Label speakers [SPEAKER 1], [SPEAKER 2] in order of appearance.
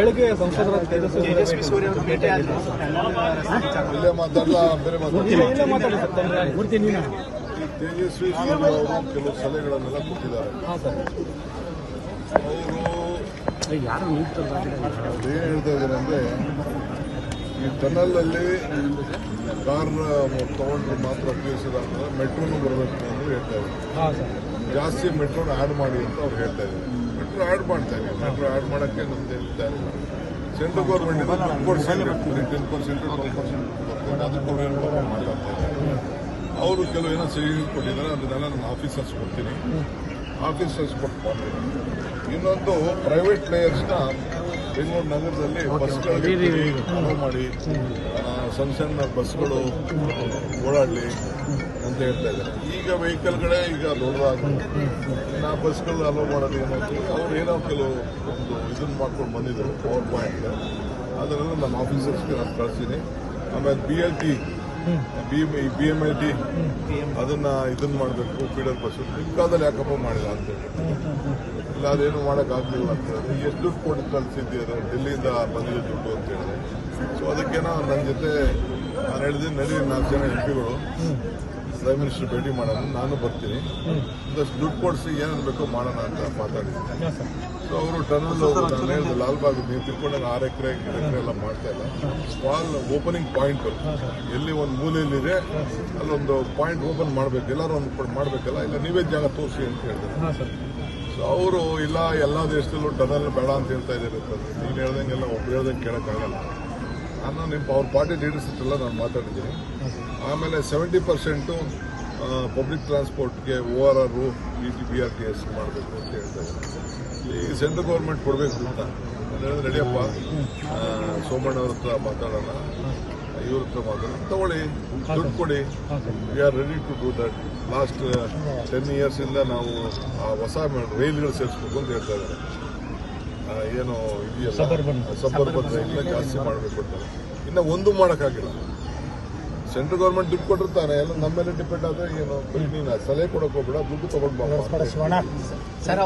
[SPEAKER 1] ಬೆಳಗ್ಗೆ ಸಂಸದರ ತೇಜಸ್ವಿ ಸೂರ್ಯ ಅವರು ಭೇಟಿ ಆದ್ರು
[SPEAKER 2] ಇಲ್ಲೇ ಮಾತಾಡಲ್ಲ ಬೇರೆ
[SPEAKER 1] ಮಾತಾಡಿ.
[SPEAKER 2] ತೇಜಸ್ವಿ ಸೂರ್ಯ ಅವರು ಕೆಲವು ಸಲಹೆಗಳನ್ನೆಲ್ಲ ಕೊಟ್ಟಿದ್ದಾರೆ.
[SPEAKER 1] ಹಾಂ ಸರ್.
[SPEAKER 2] ಅವರು
[SPEAKER 1] ಯಾರು
[SPEAKER 2] ಏನ್ ಹೇಳ್ತಾ ಇದ್ದಾರೆ ಅಂದ್ರೆ ಈ ಟನಲ್ ಅಲ್ಲಿ ಕಾರ್ ತಗೊಂಡ್ರೆ ಮಾತ್ರ ಉಪಯೋಗಿಸಿದ್ರೆ ಮೆಟ್ರೋನು ಬರಬೇಕು ಅಂತ ಹೇಳ್ತಾ ಇದ್ದಾರೆ ಜಾಸ್ತಿ ಮೆಟ್ರೋನ ಆ್ಯಡ್ ಮಾಡಿ ಅಂತ ಅವ್ರು ಹೇಳ್ತಾ ಇದ್ದಾರೆ ಮೆಟ್ರೋ ಆ್ಯಡ್ ಮಾಡ್ತಾ ಇದ್ದೀವಿ ಮೆಟ್ರೋ ಆ್ಯಡ್ ಮಾಡೋಕ್ಕೆ ನಮ್ದು ಹೇಳ್ತಾ central government ten percent ten percent twelve percent ಬರ್ತದೆ ಅದಕ್ಕೆ ಮಾತಾಡ್ತಾ ಇದ್ದಾರೆ ಅವರು ಕೆಲವು ಏನೋ ಸಹಿ ಕೊಟ್ಟಿದ್ದಾರೆ. ಅದನ್ನೆಲ್ಲ ನಾನು ಆಫೀಸರ್ಸ್ ಕೊಡ್ತೀನಿ. ಆಫೀಸರ್ಸ್ ಕೊಟ್ಟು ಮಾಡ್ತೀನಿ ಇನ್ನೊಂದು ಪ್ರೈವೇಟ್ ಪ್ಲೇಯರ್ಸ್ನ ಬೆಂಗಳೂರು ನಗರದಲ್ಲಿ ಬಸ್ಗಳಿಗೆ ಅಲೋ ಮಾಡಿ ಸಣ್ಣ ಸಣ್ಣ ಬಸ್ಗಳು ಓಡಾಡಲಿ ಅಂತ ಹೇಳ್ತಾ ಇದ್ದಾರೆ. ಈಗ ವೆಹಿಕಲ್ಗಳೇ ಈಗ ದೊಡ್ಡದಾಗಿ ನಾ ಬಸ್ಗಳು ಅಲೋ ಮಾಡೋದು ಏನೋ ಅವ್ರು ಏನೋ ಕೆಲವು ಒಂದು ಇದನ್ನು ಮಾಡ್ಕೊಂಡು ಬಂದಿದ್ದರು ಪವರ್ ಪಾಯಿಂಟ್ ಅದನ್ನೆಲ್ಲ ನಮ್ಮ ಆಫೀಸರ್ಸ್ಗೆ ನಾನು ಕಳಿಸ್ತೀನಿ. ಆಮೇಲೆ B L T B B M I T ಅದನ್ನ ಇದನ್ನ ಮಾಡಬೇಕು ಫೀಡರ್ ಬಸ್ ಕಾಲದಲ್ಲಿ ಯಾಕಪ್ಪ ಮಾಡಿಲ್ಲ ಅಂತ ಹೇಳಿ. ಇಲ್ಲ, ಅದೇನು ಮಾಡೋಕ್ಕಾಗಲಿಲ್ಲ ಅಂತ ಹೇಳಿದ್ರೆ ಎಷ್ಟು ದುಡ್ಡು ಕೊಟ್ಟು ಕಳಿಸಿದ್ದೀರ ಡೆಲ್ಲಿಯಿಂದ ಬಂದಿದೆ ದುಡ್ಡು ಅಂತ ಹೇಳಿದ್ರೆ ಸೊ ಅದಕ್ಕೇನೋ ನನ್ನ ಜೊತೆ ನಾನು ಹೇಳಿದ್ದೀನಿ ನಡಿ ನಾಲ್ಕು ಜನ ಎಂ ಪಿಗಳು ಪ್ರೈಮ್ ಮಿನಿಸ್ಟರ್ ಭೇಟಿ ಮಾಡೋಣ ನಾನು ಬರ್ತೀನಿ. ಒಂದಷ್ಟು ದುಡ್ಡು ಕೊಡಿಸಿ ಏನೇನು ಬೇಕೋ ಮಾಡೋಣ ಅಂತ ಮಾತಾಡಿದ್ದೀನಿ. ಸೊ ಅವರು ಟನಲ್ ನಾನು ಹೇಳಿದೆ ಲಾಲ್ಬಾಗ್ ನೀವು ತಿಳ್ಕೊಂಡಾಗ ಆರು ಎಕರೆ ಎಕರೆ ಎಲ್ಲ ಮಾಡ್ತಾ ಇಲ್ಲ. ಸ್ಮಾಲ್ ಓಪನಿಂಗ್ ಪಾಯಿಂಟ್ ಎಲ್ಲಿ ಒಂದು ಮೂಲೆಯಲ್ಲಿದೆ ಅಲ್ಲೊಂದು ಪಾಯಿಂಟ್ ಓಪನ್ ಮಾಡಬೇಕು ಎಲ್ಲರೂ ಒಂದು ಕಡೆ ಮಾಡಬೇಕಲ್ಲ? ಇಲ್ಲ ನೀವೇ ಜಾಗ ತೋರಿಸಿ ಅಂತ ಹೇಳಿದ್ರು. ಸೊ ಅವರು ಇಲ್ಲ ಎಲ್ಲ ದೇಶದಲ್ಲೂ ಟನಲ್ ಬೇಡ ಅಂತ ಹೇಳ್ತಾ ಇದ್ದಾರೆ ನೀನು ಹೇಳ್ದಂಗೆಲ್ಲ ಒಬ್ಬರು ಹೇಳ್ದಂಗೆ ಕೇಳೋಕ್ಕಾಗಲ್ಲ. ನಾನು ನಿಮ್ಮ ಅವ್ರ ಪಾರ್ಟಿ ಲೀಡರ್ಸ್ ಹತ್ರ ನಾನು ಮಾತಾಡಿದ್ದೀನಿ. ಆಮೇಲೆ seventy percent public ಟ್ರಾನ್ಸ್ಪೋರ್ಟ್ಗೆ O R R B T B R T S ಮಾಡಬೇಕು ಅಂತ ಹೇಳ್ತಾ ಇದ್ದೀನಿ ಈ ಸೆಂಟ್ರಲ್ ಗೌರ್ಮೆಂಟ್ ಕೊಡಬೇಕು ಅಂತ. ಅಂದರೆ ಹೇಳಿದ್ರೆ ನಡಿಯಪ್ಪ ಆ, ಸೋಮಣ್ಣ ಅವ್ರ ಹತ್ರ ಮಾತಾಡೋಣ. ಇವ್ರ ಹತ್ರ ಮಾತಾಡೋಣ. ತಗೊಳ್ಳಿ ದುಡ್ಡು ಕೊಡಿ. We are ready to do that last ten ಇಯರ್ಸಿಂದ ನಾವು ಆ ಹೊಸ ರೈಲ್ಗಳು ಸೇರಿಸ್ಬೇಕು ಅಂತ ಹೇಳ್ತಾ ಇದ್ದಾರೆ. ಏನು ಇದೆಯಲ್ಲ? ಸಬರ್ಬನ್. ರೈಲ್ನ ಜಾಸ್ತಿ ಮಾಡಬೇಕು ಅಂತ. ಇನ್ನು ಒಂದು ಮಾಡೋಕ್ಕಾಗಿಲ್ಲ. ಸೆಂಟ್ರಲ್ ಗೌರ್ಮೆಂಟ್ ದುಡ್ಡು ಕೊಟ್ಟಿರ್ತಾನೆ ಎಲ್ಲ ನಮ್ಮ ಮೇಲೆ ಡಿಪೆಂಡ್ ಆದರೆ ಏನು ನೀನು ಸಲಹೆ ಕೊಡೋಕೆ ಹೋಗ್ಬೇಡ ದುಡ್ಡು ತೊಗೊಂಡು